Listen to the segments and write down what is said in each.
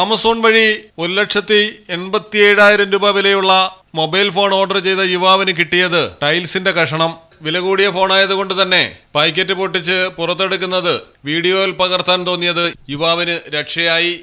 Amazon വഴി ഒരു ലക്ഷത്തി എൺപത്തി ഏഴായിരം രൂപ വിലയുള്ള മൊബൈൽ ഫോൺ ഓർഡർ ചെയ്ത യുവാവിന് കിട്ടിയത് ടൈൽസിന്റെ കഷണം. വില കൂടിയ ഫോണായതുകൊണ്ട് തന്നെ പാക്കറ്റ് പൊട്ടിച്ച് പുറത്തെടുക്കുന്നത് വീഡിയോയിൽ പകർത്താൻ തോന്നിയത് യുവാവിന് രക്ഷയായി.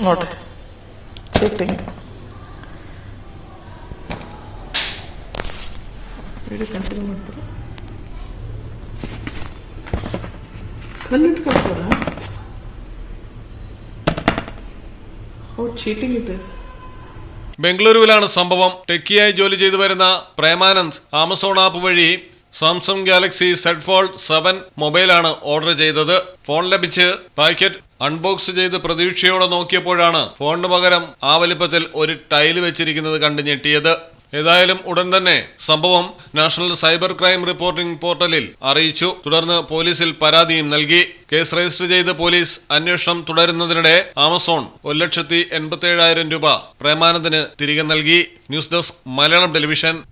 Not sitting. ವಿಡಿಯೋ ಕಂಟಿನ್ಯೂ ಮಾಡ್ತಾರೆ ಕಲ್ಲಿಟ್ಕೊಳ್ತಾರ ಹೌ ಚೀಟಿಂಗ್ ಇಟ್ ಇಸ್ ബംഗളൂരുവിലാണ് സംഭവം ടെക്കിയായി ജോലി ചെയ്തു വരുന്ന പ്രേമാനന്ദ് ആമസോൺ ആപ്പ് വഴി Samsung Galaxy Z fold seven മൊബൈലാണ് order ചെയ്തത് ഫോൺ ലഭിച്ച് പാക്കറ്റ് അൺബോക്സ് ചെയ്ത് പ്രതീക്ഷയോടെ നോക്കിയപ്പോഴാണ് ഫോണിന് പകരം ആ വലിപ്പത്തിൽ ഒരു ടൈല് വെച്ചിരിക്കുന്നത് കണ്ടു ഞെട്ടിയത് ഏതായാലും ഉടൻ തന്നെ സംഭവം നാഷണൽ സൈബർ ക്രൈം റിപ്പോർട്ടിംഗ് പോർട്ടലിൽ അറിയിച്ചു. തുടർന്ന് പോലീസിൽ പരാതിയും നൽകി. കേസ് രജിസ്റ്റർ ചെയ്ത് പോലീസ് അന്വേഷണം തുടരുന്നതിനിടെ ആമസോൺ ഒരു ലക്ഷത്തി എൺപത്തി ഏഴായിരം രൂപ പ്രേമാനന്ദന് തിരികെ നൽകി. News desk Malayalam television.